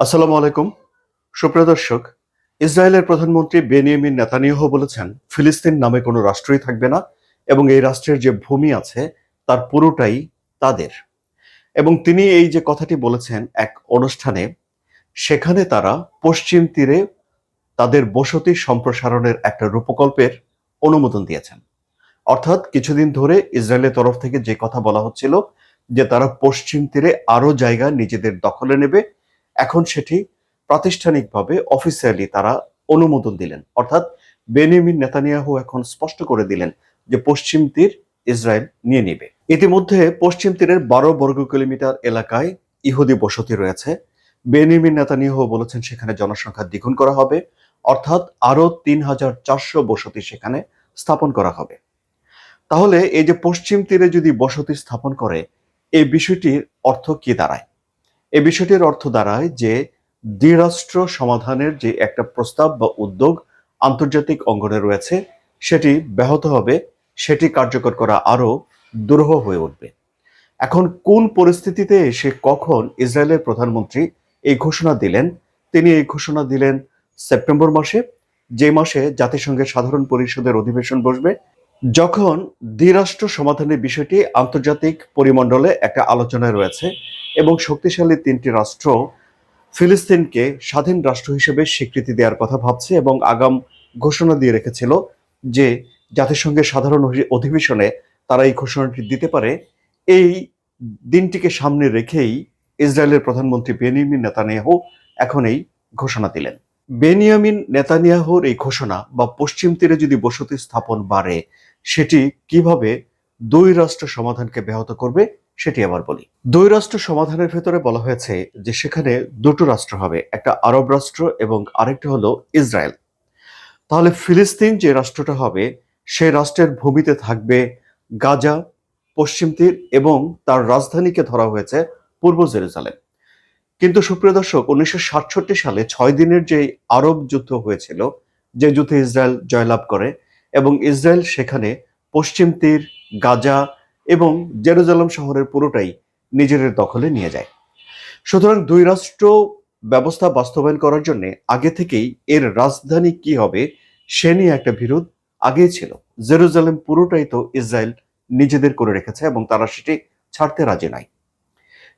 আসসালামু আলাইকুম। সুপ্রিয় দর্শক, ইসরায়েলের প্রধানমন্ত্রী বেনিয়ামিন নেতানিয়াহু বলেছেন, ফিলিস্তিন নামে কোনো রাষ্ট্রই থাকবে না এবং এই রাষ্ট্রের যে ভূমি আছে তার পুরোটাই তাদের। এবং তিনি এই যে কথাটি বলেছেন এক অনুষ্ঠানে, সেখানে তারা পশ্চিম তীরে তাদের বসতি সম্প্রসারণের একটা রূপকল্পের অনুমোদন দিয়েছেন। অর্থাৎ কিছুদিন ধরে ইসরায়েলের তরফ থেকে যে কথা বলা হচ্ছিল যে তারা পশ্চিম তীরে আরও জায়গা নিজেদের দখলে নেবে এখন সেটি প্রাতিষ্ঠানিকভাবে অফিসিয়ালি তারা অনুমোদন দিলেন। অর্থাৎ বেনিয়ামিন নেতানিয়াহু এখন স্পষ্ট করে দিলেন যে পশ্চিম তীর ইসরায়েল নিয়ে নেবে। ইতিমধ্যে পশ্চিম তীরের বারো বর্গ কিলোমিটার এলাকায় ইহুদি বসতি রয়েছে। বেনিয়ামিন নেতানিয়াহু বলেছেন সেখানে জনসংখ্যা দ্বিগুণ করা হবে, অর্থাৎ আরও তিন হাজার চারশো বসতি সেখানে স্থাপন করা হবে। তাহলে এই যে পশ্চিম তীরে যদি বসতি স্থাপন করে, এই বিষয়টির অর্থ কি দাঁড়ায়? এই বিষয়টির অর্থ দাঁড়ায় যে দ্বিরাষ্ট্র সমাধানের যে একটা প্রস্তাব বা উদ্যোগ আন্তর্জাতিক অঙ্গনে রয়েছে, সেটি ব্যাহত হবে, সেটি কার্যকর করা আরও দুরূহ হয়ে উঠবে। এখন কোন পরিস্থিতিতে এসে কখন ইসরায়েলের প্রধানমন্ত্রী এই ঘোষণা দিলেন? তিনি এই ঘোষণা দিলেন সেপ্টেম্বর মাসে। যে মাসে জাতিসংঘের সাধারণ পরিষদের অধিবেশন বসবে যখন দ্বিরাষ্ট্র সমাধানের বিষয়টি আন্তর্জাতিক পরিমণ্ডলে একটা আলোচনায় রয়েছে এবং শক্তিশালী তিনটি রাষ্ট্র ফিলিস্তিনকে স্বাধীন রাষ্ট্র হিসেবে স্বীকৃতি দেওয়ার কথা ভাবছে এবং আগাম ঘোষণা দিয়ে রেখেছিল যে জাতিসংঘের সাধারণ অধিবেশনে তারা এই ঘোষণাটি দিতে পারে। এই দিনটিকে সামনে রেখেই ইসরায়েলের প্রধানমন্ত্রী বেনিয়ামিন নেতানিয়াহু এখন এই ঘোষণা দিলেন। বেনিয়ামিন নেতানিয়াহুর এই ঘোষণা বা পশ্চিম তীরে যদি বসতি স্থাপন বাড়ে সেটি কীভাবে দুই রাষ্ট্র সমাধানকে ব্যাহত করবে সেটি আবার বলি। দুই রাষ্ট্র সমাধানের ভেতরে বলা হয়েছে যে সেখানে দুটো রাষ্ট্র হবে, একটা আরব রাষ্ট্র এবং আরেকটা হলো ইসরায়েল। তাহলে ফিলিস্তিন যে রাষ্ট্রটা হবে, সে রাষ্ট্রের ভূমিতে থাকবে গাজা, পশ্চিম তীর এবং তার রাজধানীকে ধরা হয়েছে পূর্ব জেরুজালেম। কিন্তু সুপ্রিয় দর্শক, উনিশশো সাতষট্টি সালে ছয় দিনের যে আরব যুদ্ধ হয়েছিল, যে যুদ্ধে ইসরায়েল জয়লাভ করে এবং ইসরায়েল সেখানে পশ্চিম তীর, গাজা এবং জেরুজালেম শহরের পুরোটাই নিজেদের দখলে নিয়ে যায়। সুতরাং দুই রাষ্ট্র ব্যবস্থা বাস্তবায়ন করার জন্য আগে থেকেই এর রাজধানী কি হবে, সে নিয়ে একটা বিরোধ আগেই ছিল। জেরুজালেম পুরোটাই তো ইসরায়েল নিজেদের করে রেখেছে এবং তারা সেটি ছাড়তে রাজি নাই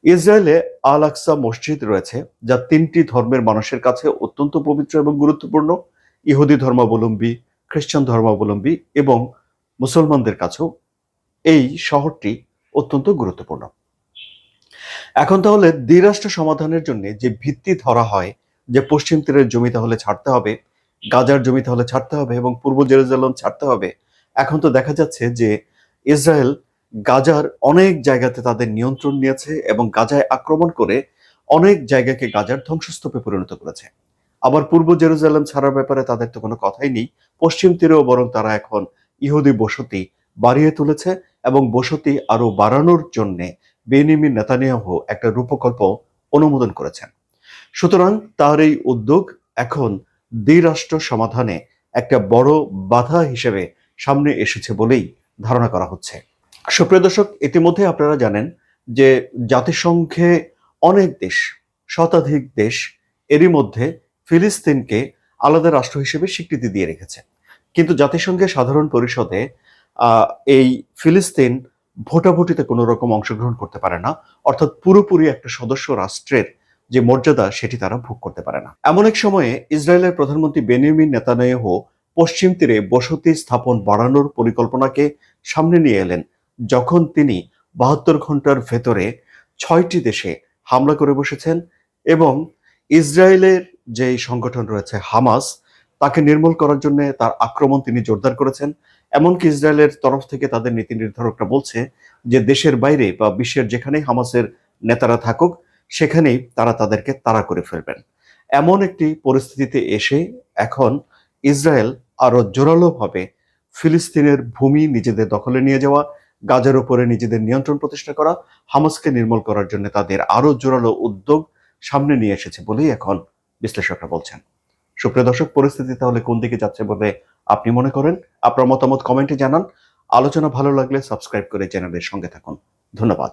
ইসরায়েলে আল আকসা মসজিদ রয়েছে, যা তিনটি ধর্মের মানুষের কাছে অত্যন্ত পবিত্র এবং গুরুত্বপূর্ণ। ইহুদি ধর্মাবলম্বী খ্রিস্টান ধর্মাবলম্বী এবং মুসলমানদের কাছেও এই শহরটি অত্যন্ত গুরুত্বপূর্ণ। এখন তাহলে দ্বিরাষ্ট্র সমাধানের জন্য যে ভিত্তি ধরা হয়, যে পশ্চিম তীরের জমি তাহলে ছাড়তে হবে, গাজার জমি তাহলে ছাড়তে হবে এবং পূর্ব জেরুজালেম ছাড়তে হবে, এখন তো দেখা যাচ্ছে যে ইসরায়েল গাজার অনেক জায়গাতে তাদের নিয়ন্ত্রণ নিয়েছে এবং গাজায় আক্রমণ করে অনেক জায়গাকে গাজার ধ্বংসস্তূপে পরিণত করেছে। আবার পূর্ব জেরুজালেম ছাড়ার ব্যাপারে তাদের তো কোনো কথাই নেই। পশ্চিম তীরেও বরং তারা এখন ইহুদি বসতি বাড়িয়ে তুলেছে এবং বসতি আরও বাড়ানোর জন্যে বেনিমি নেতানিয়াহু একটা রূপকল্প অনুমোদন করেছেন। সুতরাং তার এই উদ্যোগ এখন দ্বিরাষ্ট্র সমাধানে একটা বড় বাধা হিসেবে সামনে এসেছে বলেই ধারণা করা হচ্ছে। সুপ্রিয় দর্শক, ইতিমধ্যে আপনারা জানেন যে জাতিসংঘে অনেক দেশ, শতাধিক দেশ এরই মধ্যে ফিলিস্তিনকে আলাদা রাষ্ট্র হিসেবে স্বীকৃতি দিয়ে রেখেছে। কিন্তু জাতিসংঘের সাধারণ পরিষদে এই ফিলিস্তিন ভোটাভুটিতে কোনো রকম অংশগ্রহণ করতে পারে না, অর্থাৎ পুরোপুরি একটা সদস্য রাষ্ট্রের যে মর্যাদা, সেটি তারা ভোগ করতে পারে না। এমন এক সময়ে ইসরায়েলের প্রধানমন্ত্রী বেনিয়ামিন নেতানিয়াহু পশ্চিম তীরে বসতি স্থাপন বাড়ানোর পরিকল্পনাকে সামনে নিয়ে এলেন, যখন তিনি বাহাত্তর ঘণ্টার ভেতরে ছয়টি দেশে হামলা করে বসেছেন এবং ইসরায়েলের যে সংগঠন রয়েছে হামাস, তাকে নির্মূল করার জন্য তার আক্রমণ তিনি জোরদার করেছেন। এমনকি ইসরায়েলের তরফ থেকে তাদের নীতি নির্ধারকরা বলছে যে দেশের বাইরে বা বিশ্বের যেখানেই হামাসের নেতারা থাকুক, সেখানেই তারা তাদেরকে তাড়া করে ফেলবেন। এমন একটি পরিস্থিতিতে এসে এখন ইসরায়েল আরও জোরালোভাবে ফিলিস্তিনের ভূমি নিজেদের দখলে নিয়ে যাওয়া, গাজার উপরে নিজেদের নিয়ন্ত্রণ প্রতিষ্ঠা করা, হামাসকে নির্মূল করার জন্য তাদের আরও জোরালো উদ্যোগ সামনে নিয়ে এসেছে বলেই এখন বিশ্লেষকরা বলছেন। সুপ্রিয় দর্শক, পরিস্থিতি তাহলে কোন দিকে যাচ্ছে বলে আপনি মনে করেন? আপনার মতামত কমেন্টে জানান। আলোচনা ভালো লাগলে সাবস্ক্রাইব করে চ্যানেলের সঙ্গে থাকুন। ধন্যবাদ।